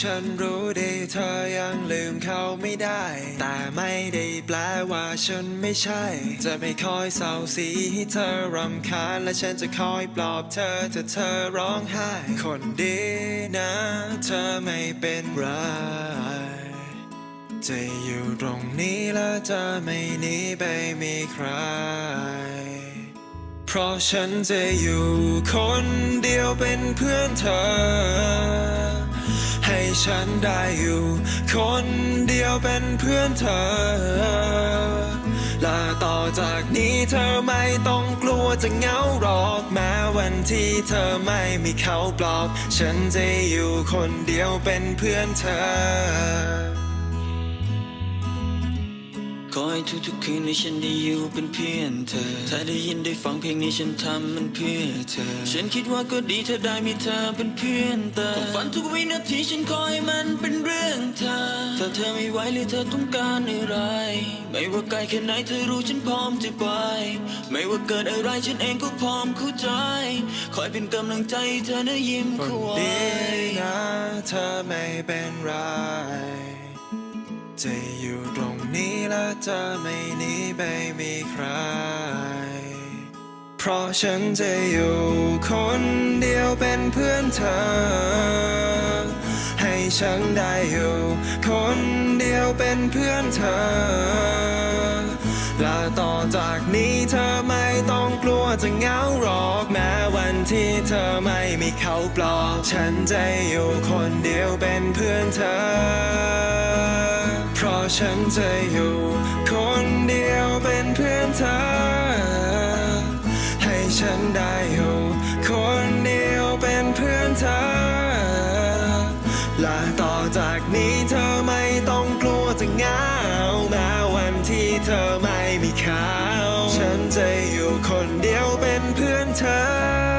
ฉันรู้ดีเธอยังลืมเขาไม่ได้ แต่ไม่ได้แปลว่าฉันไม่ใช่ จะไม่คอยเศร้าสีให้เธอรำคาญและฉันจะคอยปลอบเธอถ้าเธอร้องไห้ คนดีนะ เธอไม่เป็นไรจะอยู่ตรงนี้แล้วจะไม่หนีไปมีใคร เพราะฉันจะอยู่คนเดียวเป็นเพื่อนเธอ ให้ฉันได้อยู่ คนเดียวเป็นเพื่อนเธอ และต่อจากนี้เธอไม่ต้องกลัวจะเหงาหรอกแม้วันที่เธอไม่มีเขาปลอบ ฉันจะอยู่คนเดียวเป็นเพื่อนเธอ ขอให้ทุกๆคืนนี้ฉันได้อยู่เป็นเพื่อนเธอ ถ้าได้ยินได้ฟังเพลงนี้ฉันทำมันเพื่อเธอ ฉันคิดว่าก็ดีถ้าได้มีเธอเป็นเพื่อนเธอควาฝันทุกวินาทีฉันขอให้มันเป็นเรื่องเธอ ถ้าเธอไม่ไหวหรือเธอต้องการอะไร ไม่ว่าไกลแค่ไหนเธอรู้ฉันพร้อมจะไป ไม่ว่าเกิดอะไรฉันเองก็พร้อมเข้าใจ คอยเป็นกำลังใจเธอนะยิ้มคนเข้าไว้ดีนะเธอไม่เป็นไรจะอยู่ตรง นี้และจะไม่หนีไปมีใคร เพราะฉันจะอยู่คนเดียวเป็นเพื่อนเธอ ให้ฉันได้อยู่คนเดียวเป็นเพื่อนเธอ และต่อจากนี้เธอไม่ต้องกลัวจะเหงาหรอกแม้วันที่เธอไม่มีเขาปลอบ ฉันจะอยู่คนเดียวเป็นเพื่อนเธอ ฉันจะอยู่คนเดียวเป็นเพื่อนเธอ ให้ฉันได้อยู่คนเดียวเป็นเพื่อนเธอ และต่อจากนี้เธอไม่ต้องกลัวจะเหงาแม้วันที่เธอไม่มีเขา ฉันจะอยู่คนเดียวเป็นเพื่อนเธอ